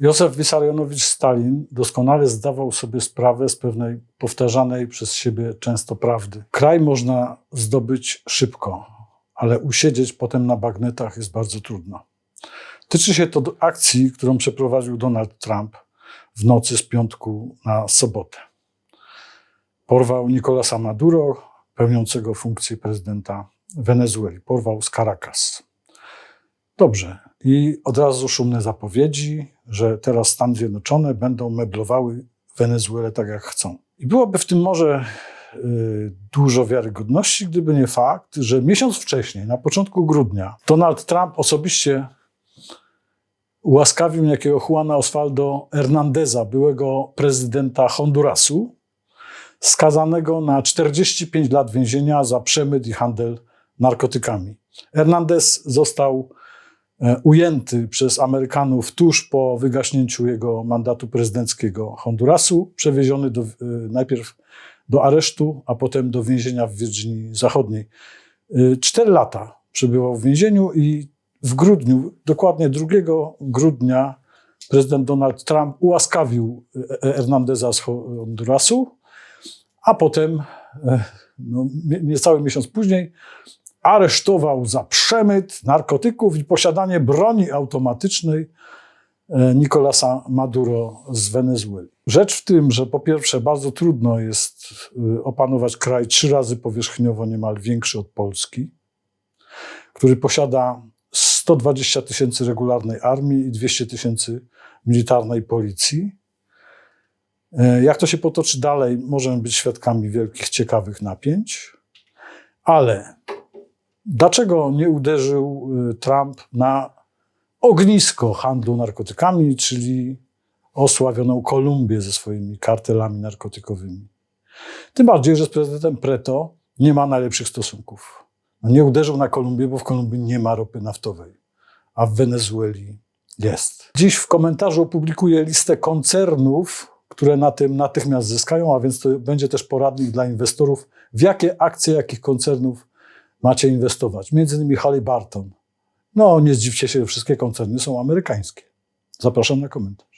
Józef Wysarionowicz Stalin doskonale zdawał sobie sprawę z pewnej powtarzanej przez siebie często prawdy. Kraj można zdobyć szybko, ale usiedzieć potem na bagnetach jest bardzo trudno. Tyczy się to akcji, którą przeprowadził Donald Trump w nocy z piątku na sobotę. Porwał Nicolasa Maduro, pełniącego funkcję prezydenta Wenezueli. Porwał z Caracas. Dobrze. I od razu szumne zapowiedzi, że teraz Stany Zjednoczone będą meblowały Wenezuelę tak, jak chcą. I byłoby w tym może y, dużo wiarygodności, gdyby nie fakt, że miesiąc wcześniej, na początku grudnia, Donald Trump osobiście ułaskawił niejakiego Juana Osvaldo Hernandeza, byłego prezydenta Hondurasu, skazanego na 45 lat więzienia za przemyt i handel narkotykami. Hernandez został ujęty przez Amerykanów tuż po wygaśnięciu jego mandatu prezydenckiego Hondurasu, przewieziony do, e, najpierw do aresztu, a potem do więzienia w Virginii Zachodniej. E, Cztery lata przebywał w więzieniu i w grudniu, dokładnie 2 grudnia, prezydent Donald Trump ułaskawił e, Hernandeza z Hondurasu, a potem, e, no, nie- niecały miesiąc później, aresztował za przemyt narkotyków i posiadanie broni automatycznej e, Nicolasa Maduro z Wenezueli. Rzecz w tym, że po pierwsze bardzo trudno jest e, opanować kraj trzy razy powierzchniowo niemal większy od Polski, który posiada 120 tysięcy regularnej armii i 200 tysięcy militarnej policji. E, Jak to się potoczy dalej, możemy być świadkami wielkich, ciekawych napięć. Ale dlaczego nie uderzył y, Trump na ognisko handlu narkotykami, czyli osławioną Kolumbię ze swoimi kartelami narkotykowymi? Tym bardziej, że z prezydentem Preto nie ma najlepszych stosunków. No nie uderzył na Kolumbię, bo w Kolumbii nie ma ropy naftowej, a w Wenezueli jest. Dziś w komentarzu opublikuję listę koncernów, które na tym natychmiast zyskają, a więc to będzie też poradnik dla inwestorów, w jakie akcje jakich koncernów macie inwestować. Między innymi Halliburton. No, nie zdziwcie się, wszystkie koncerny są amerykańskie. Zapraszam na komentarz.